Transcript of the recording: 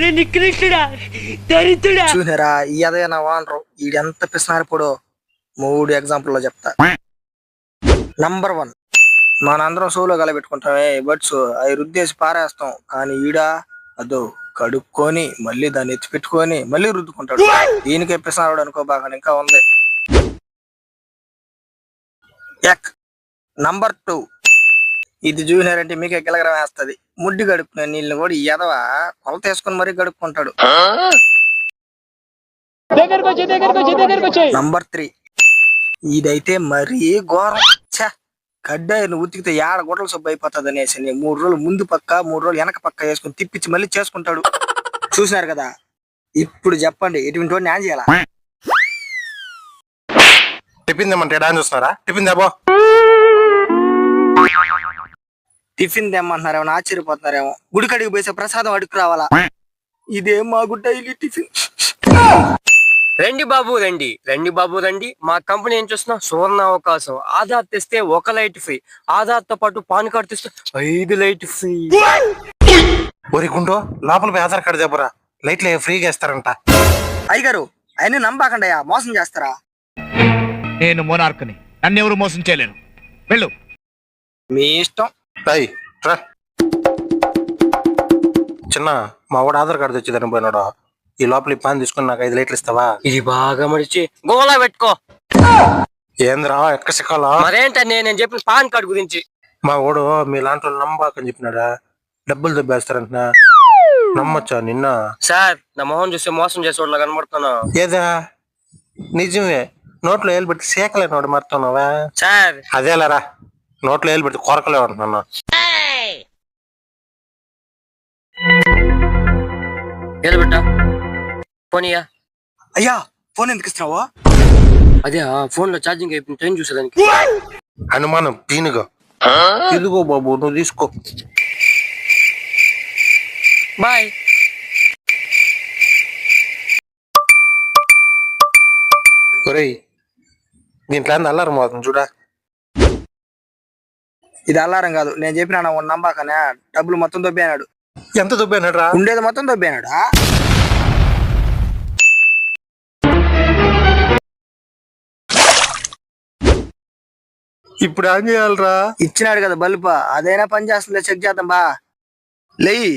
రే నికృష్టుడా దరిద్రుడా. చూసారా ఈ వానరు. ఈడెంత పిసినారిపోడో మూడు ఎగ్జాంపుల్లో చెప్తా. నంబర్ వన్ మనందరం సోలో కలబెట్టుకుంటామే బట్స్ అవి రుద్దేసి పారేస్తాం. కానీ ఈడ అదో కడుక్కొని మళ్ళీ దాన్ని ఎత్తి పెట్టుకొని మళ్ళీ రుద్దుకుంటాడు. దీనికే పిసినారుడు అనుకో బాగా ఇంకా ఉంది. ఎక్ నంబర్ టూ ఇది జూనియర్ అంటే మీకే గిలగరం వేస్తది. ముడ్డి గడుపుకునే నీళ్ళని కూడా ఈ ఎదవ కొలత వేసుకొని మరీ గడుపుకుంటాడు నంబర్ త్రీ ఇదైతే మరీ ఘోరం. ఛ! గడ్డాయిని ఉతికితే ఏడ గుడ్ల సబ్బు అయిపోతుంది అనేసి నేను మూడు రోజులు ముందు పక్క మూడు రోజులు వెనక పక్క వేసుకుని తిప్పించి మళ్ళీ చేసుకుంటాడు. చూసినారు కదా? ఇప్పుడు చెప్పండి ఎటువంటి వాడిని న్యాయం చేయాలా? టిఫిన్ తెమ్మంటే డాన్స్ చూస్తున్నారా? టిఫిన్ దేబో టిఫిన్ తెమ్మంటున్నారేమో ఆశ్చర్యపోతున్నారేమో. గుడి కడిగి పోసే ప్రసాదం అడుగు రావాలా? ఇదే మా డైలీ టిఫిన్. రండి బాబు రండి. రండి బాబు రండి. మా కంపెనీ ఏం చూస్తున్నా? సువర్ణ అవకాశం. ఆధార్ తెస్తే ఒక లైట్ ఫ్రీ. ఆధార్తో పాటు పాన్ కార్డు తెస్తే ఐదు లైట్ ఫ్రీ. ఒరి గుండో లోపల పోయి ఆధార్ కార్డు దేబరా లైట్లు ఫ్రీగా ఇస్తారంట అయ్యగారు అయినా నమ్మకండి మోసం చేస్తారా? నేను మోనార్క్ని. నన్నెవరు మోసం చేయలేరు. వెళ్ళు. మీ ఇష్టం. అయ్ రా. చిన్న మా వాడు ఆధార్ కార్డు తెచ్చేదాన్ని పోయినాడు. ఈ లోపల ఈ పాన్ తీసుకుని నాకు ఐదు లైట్లు ఇస్తావా? ఇది బాగా మడిచి గోలా పెట్టుకో. ఏంద్రా ఎక్క సిక్కాలా? మరేంటనే నేను చెప్పిన పాన్ కార్డు గురించి? మా వాడు మీ లాంటి వాళ్ళు నమ్మకని చెప్పినాడా? డబ్బులు దెబ్బేస్తారంటున్నా నమ్మొచ్చా నిన్న? సార్ నా మొహం చూస్తే మోసం చేసేవాళ్ళ కనబడుతున్నా. ఏదా? నిజమే. నోట్లో ఏలు పెట్టి సేకలేనోడు మర్తున్నావా? సార్. అదేలేరా. నోట్లో ఏలు పెట్టి కొరకలే బిడ్డ పోనీయా. అయ్యా ఫోన్ ఎందుకు ఇస్తున్నావా? అదే ఆ ఫోన్లో ఛార్జింగ్ అయిపోయింది టైం చూసేదానికి. అనుమానం పీనుగా. ఇదిగో బాబు నువ్వు తీసుకో. బాయ్. ఒరేయ్ దీంట్లో అంత అల్లారం అవుతుంది చూడా. ఇది అల్లారం కాదు. నేను చెప్పిన నమ్మాకనే. డబ్బులు మొత్తం దొబ్బేనాడు. ఎంత దుబ్బేనాడు రా ఉండేది మొత్తం దొబ్బేనాడు? ఇప్పుడు ఏం చేయాలరా? ఇచ్చినాడు కదా బల్బు. అదైనా పని చేస్తుందో? చెక్ చేద్దాం బా. లేయి.